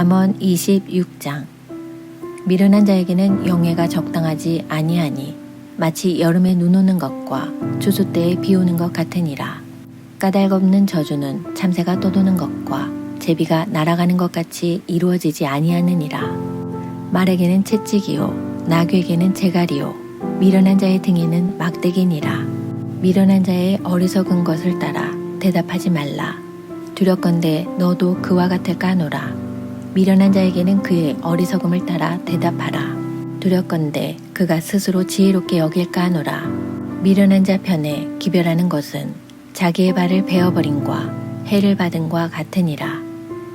잠언 26장. 미련한 자에게는 영예가 적당하지 아니하니 마치 여름에 눈 오는 것과 추수 때에 비 오는 것 같으니라. 까닭없는 저주는 참새가 떠도는 것과 제비가 날아가는 것 같이 이루어지지 아니하느니라. 말에게는 채찍이요 나귀에게는 재갈이요 미련한 자의 등에는 막대기니라. 미련한 자의 어리석은 것을 따라 대답하지 말라. 두렵건대 너도 그와 같을까 하노라 미련한 자에게는 그의 어리석음을 따라 대답하라. 두렵건대 그가 스스로 지혜롭게 여길까 하노라. 미련한 자 편에 기별하는 것은 자기의 발을 베어버림과 해를 받은과 같으니라.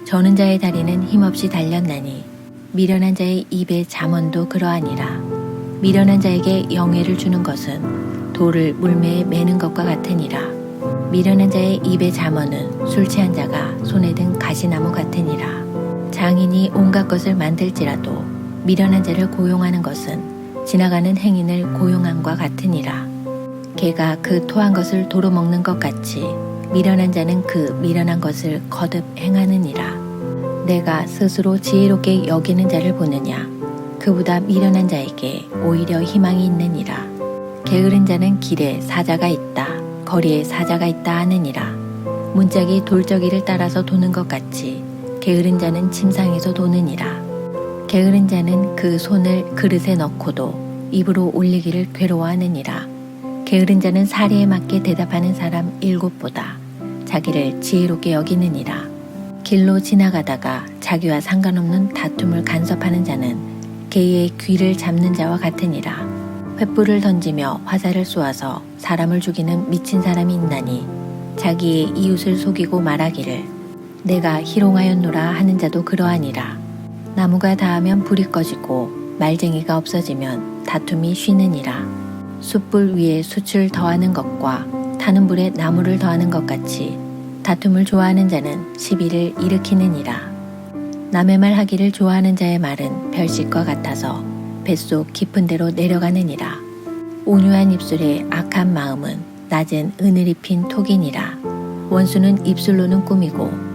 저는 자의 다리는 힘없이 달렸나니 미련한 자의 입의 잠언도 그러하니라. 미련한 자에게 영예를 주는 것은 돌을 물매에 매는 것과 같으니라. 미련한 자의 입의 잠언은 술 취한 자가 손에 든 가시나무 같으니라 장인이 온갖 것을 만들지라도 미련한 자를 고용하는 것은 지나가는 행인을 고용함과 같으니라. 개가 그 토한 것을 도로 먹는 것 같이 미련한 자는 그 미련한 것을 거듭 행하느니라. 내가 스스로 지혜롭게 여기는 자를 보느냐? 그보다 미련한 자에게 오히려 희망이 있느니라. 게으른 자는 길에 사자가 있다 거리에 사자가 있다 하느니라. 문짝이 돌적이를 따라서 도는 것 같이 게으른 자는 침상에서 도느니라. 게으른 자는 그 손을 그릇에 넣고도 입으로 올리기를 괴로워하느니라. 게으른 자는 사리에 맞게 대답하는 사람 일곱보다 자기를 지혜롭게 여기느니라. 길로 지나가다가 자기와 상관없는 다툼을 간섭하는 자는 개의 귀를 잡는 자와 같으니라. 횃불을 던지며 화살을 쏘아서 사람을 죽이는 미친 사람이 있나니 자기의 이웃을 속이고 말하기를 내가 희롱하였노라 하는 자도 그러하니라 나무가 닿으면 불이 꺼지고 말쟁이가 없어지면 다툼이 쉬느니라 숯불 위에 숯을 더하는 것과 타는 불에 나무를 더하는 것 같이 다툼을 좋아하는 자는 시비를 일으키느니라 남의 말 하기를 좋아하는 자의 말은 별식과 같아서 뱃속 깊은 데로 내려가느니라. 온유한 입술에 악한 마음은 낮은 은을 입힌 톡이니라. 원수는 입술로는 꾸미고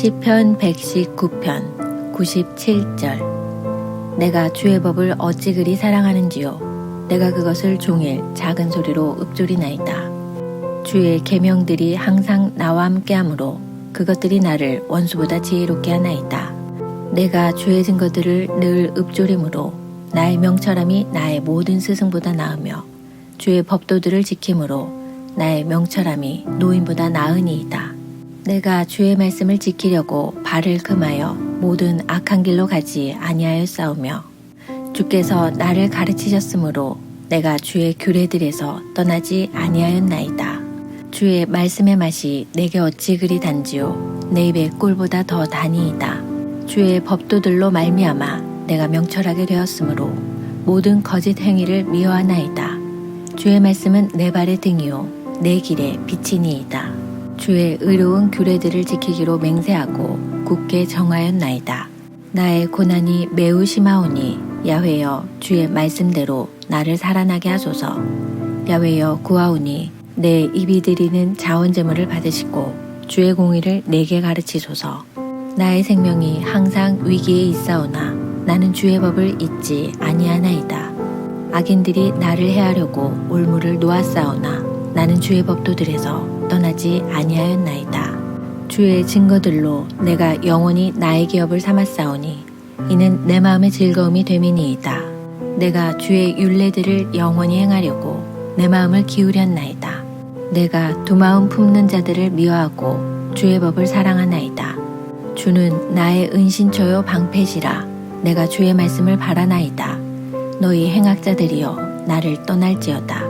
시편 119편 97절 내가 주의 법을 어찌 그리 사랑하는지요 내가 그것을 종일 작은 소리로 읊조리나이다. 주의 계명들이 항상 나와 함께하므로 그것들이 나를 원수보다 지혜롭게 하나이다. 내가 주의 증거들을 늘 읊조림으로 나의 명철함이 나의 모든 스승보다 나으며 주의 법도들을 지킴으로 나의 명철함이 노인보다 나으니이다. 내가 주의 말씀을 지키려고 발을 금하여 모든 악한 길로 가지 아니하여 싸우며 주께서 나를 가르치셨으므로 내가 주의 규례들에서 떠나지 아니하였나이다. 주의 말씀의 맛이 내게 어찌 그리 단지요 내 입의 꿀보다 더 단이이다. 주의 법도들로 말미암아 내가 명철하게 되었으므로 모든 거짓 행위를 미워하나이다. 주의 말씀은 내 발의 등이요 내 길에 빛이니이다. 주의 의로운 규례들을 지키기로 맹세하고 굳게 정하였나이다. 나의 고난이 매우 심하오니 야훼여 주의 말씀대로 나를 살아나게 하소서. 야훼여 구하오니 내 입이 드리는 자원 제물을 받으시고 주의 공의를 내게 가르치소서. 나의 생명이 항상 위기에 있사오나 나는 주의 법을 잊지 아니하나이다. 악인들이 나를 해하려고 올무를 놓았사오나 나는 주의 법도들에서 떠나지 아니하였나이다. 주의 증거들로 내가 영원히 나의 기업을 삼았사오니 이는 내 마음의 즐거움이 됨이니이다. 내가 주의 율례들을 영원히 행하려고 내 마음을 기울였나이다. 내가 두 마음 품는 자들을 미워하고 주의 법을 사랑하나이다. 주는 나의 은신처요 방패시라 내가 주의 말씀을 바라나이다. 너희 행악자들이여 나를 떠날지어다.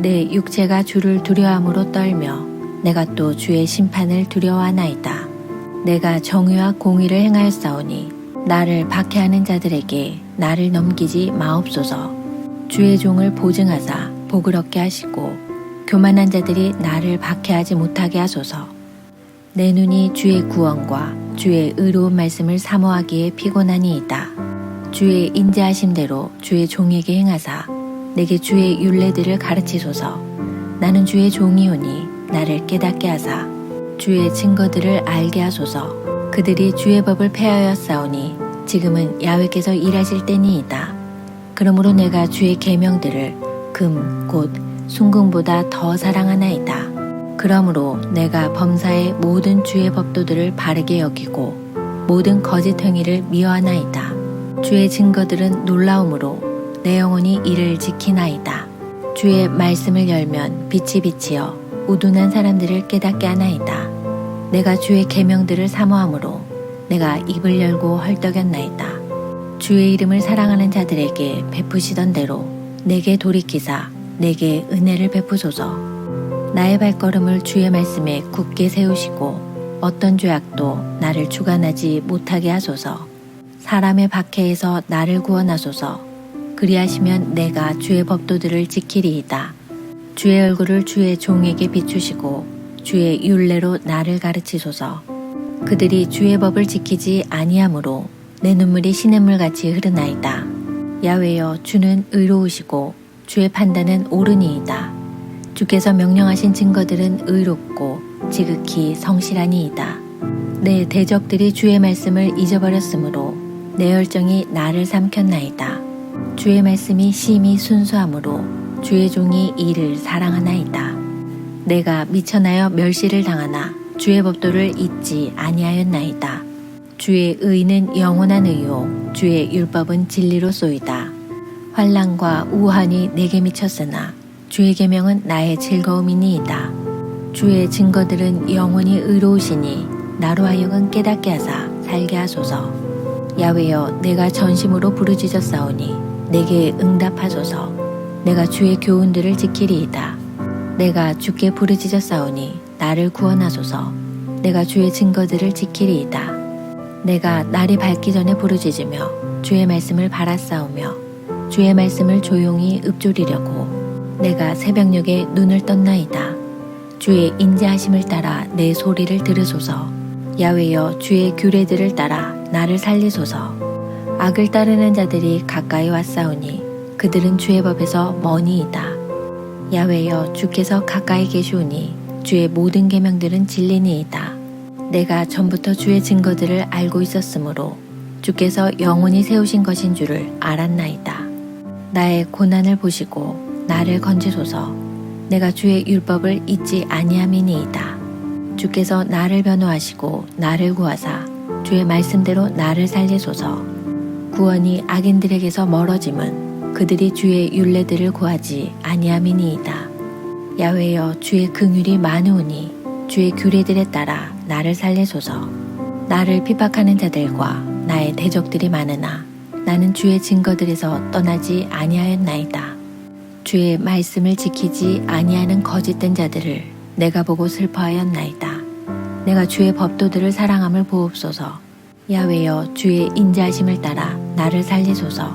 내 육체가 주를 두려함으로 떨며 내가 또 주의 심판을 두려워하나이다. 내가 정의와 공의를 행하였사오니 나를 박해하는 자들에게 나를 넘기지 마옵소서. 주의 종을 보증하사 얻게 하시고 교만한 자들이 나를 박해하지 못하게 하소서. 내 눈이 주의 구원과 주의 의로운 말씀을 사모하기에 피곤하니이다. 주의 인자하심대로 주의 종에게 행하사 내게 주의 율례들을 가르치소서. 나는 주의 종이오니 나를 깨닫게 하사 주의 증거들을 알게 하소서. 그들이 주의 법을 폐하였사오니 지금은 야훼께서 일하실 때니이다. 그러므로 내가 주의 계명들을 금 곧 순금보다 더 사랑하나이다. 그러므로 내가 범사의 모든 주의 법도들을 바르게 여기고 모든 거짓 행위를 미워하나이다. 주의 증거들은 놀라움으로 내 영혼이 이를 지키나이다. 주의 말씀을 열면 빛이 비치어 우둔한 사람들을 깨닫게 하나이다. 내가 주의 계명들을 사모함으로 내가 입을 열고 헐떡였나이다. 주의 이름을 사랑하는 자들에게 베푸시던 대로 내게 돌이키사 내게 은혜를 베푸소서. 나의 발걸음을 주의 말씀에 굳게 세우시고 어떤 죄악도 나를 주관하지 못하게 하소서. 사람의 박해에서 나를 구원하소서. 그리하시면 내가 주의 법도들을 지키리이다. 주의 얼굴을 주의 종에게 비추시고 주의 율례로 나를 가르치소서. 그들이 주의 법을 지키지 아니하므로 내 눈물이 시냇물 같이 흐르나이다. 야외여 주는 의로우시고 주의 판단은 옳으니이다. 주께서 명령하신 증거들은 의롭고 지극히 성실하니이다. 내 대적들이 주의 말씀을 잊어버렸으므로 내 열정이 나를 삼켰나이다. 주의 말씀이 심히 순수하므로 주의 종이 이를 사랑하나이다. 내가 미천하여 멸시를 당하나 주의 법도를 잊지 아니하였나이다. 주의 의는 영원한 의요 주의 율법은 진리로 쏘이다. 환란과 우한이 내게 미쳤으나 주의 계명은 나의 즐거움이니이다. 주의 증거들은 영원히 의로우시니 나로 하여금 깨닫게 하사 살게 하소서. 야외여 내가 전심으로 부르짖었사오니 내게 응답하소서. 내가 주의 교훈들을 지키리이다. 내가 주께 부르짖었사오니 나를 구원하소서. 내가 주의 증거들을 지키리이다. 내가 날이 밝기 전에 부르짖으며 주의 말씀을 바라싸우며 주의 말씀을 조용히 읊조리려고 내가 새벽녘에 눈을 떴나이다. 주의 인자하심을 따라 내 소리를 들으소서. 야외여 주의 규례들을 따라 나를 살리소서. 악을 따르는 자들이 가까이 왔사오니 그들은 주의 법에서 머니이다. 야외여 주께서 가까이 계시오니 주의 모든 계명들은 진리니이다. 내가 전부터 주의 증거들을 알고 있었으므로 주께서 영원히 세우신 것인 줄을 알았나이다. 나의 고난을 보시고 나를 건지소서. 내가 주의 율법을 잊지 아니함이니이다. 주께서 나를 변호하시고 나를 구하사 주의 말씀대로 나를 살리소서. 구원이 악인들에게서 멀어짐은 그들이 주의 율례들을 구하지 아니함이니이다. 야외여 주의 긍휼이 많으오니 주의 규례들에 따라 나를 살리소서. 나를 핍박하는 자들과 나의 대적들이 많으나 나는 주의 증거들에서 떠나지 아니하였나이다. 주의 말씀을 지키지 아니하는 거짓된 자들을 내가 보고 슬퍼하였나이다. 내가 주의 법도들을 사랑함을 보옵소서. 야외여 주의 인자하심을 따라 나를 살리소서.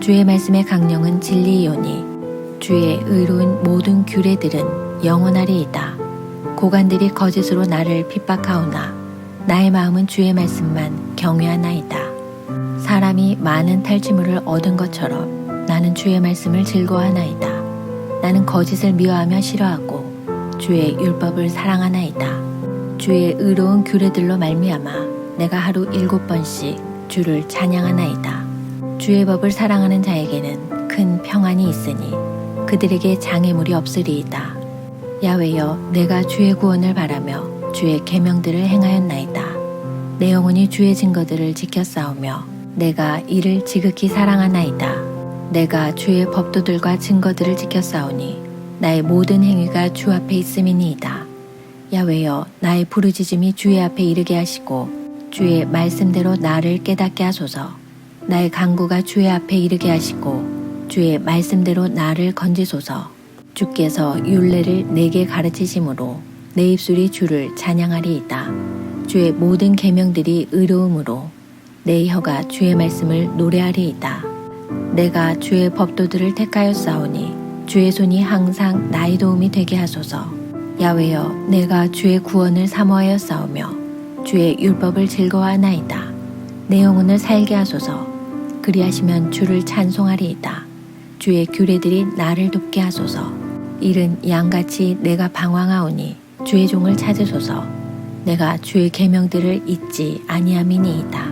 주의 말씀의 강령은 진리이오니 주의 의로운 모든 규례들은 영원하리이다. 고관들이 거짓으로 나를 핍박하오나 나의 마음은 주의 말씀만 경외하나이다. 사람이 많은 탈취물을 얻은 것처럼 나는 주의 말씀을 즐거워하나이다. 나는 거짓을 미워하며 싫어하고 주의 율법을 사랑하나이다. 주의 의로운 규례들로 말미암아 내가 하루 일곱 번씩 주를 찬양하나이다. 주의 법을 사랑하는 자에게는 큰 평안이 있으니 그들에게 장애물이 없으리이다. 야외여 내가 주의 구원을 바라며 주의 계명들을 행하였나이다. 내 영혼이 주의 증거들을 싸우며 내가 이를 지극히 사랑하나이다. 내가 주의 법도들과 증거들을 싸우니 나의 모든 행위가 주 앞에 있음이니이다. 야외여 나의 부르짖음이 주의 앞에 이르게 하시고 주의 말씀대로 나를 깨닫게 하소서. 나의 강구가 주의 앞에 이르게 하시고 주의 말씀대로 나를 건지소서. 주께서 율례를 내게 가르치심으로 내 입술이 주를 찬양하리이다. 주의 모든 계명들이 의로움으로 내 혀가 주의 말씀을 노래하리이다. 내가 주의 법도들을 택하여 싸우니 주의 손이 항상 나의 도움이 되게 하소서. 야외여 내가 주의 구원을 사모하여 싸우며 주의 율법을 즐거워하나이다. 내 영혼을 살게 하소서. 그리하시면 주를 찬송하리이다. 주의 규례들이 나를 돕게 하소서. 이른 양같이 내가 방황하오니 주의 종을 찾으소서. 내가 주의 계명들을 잊지 아니함이니이다.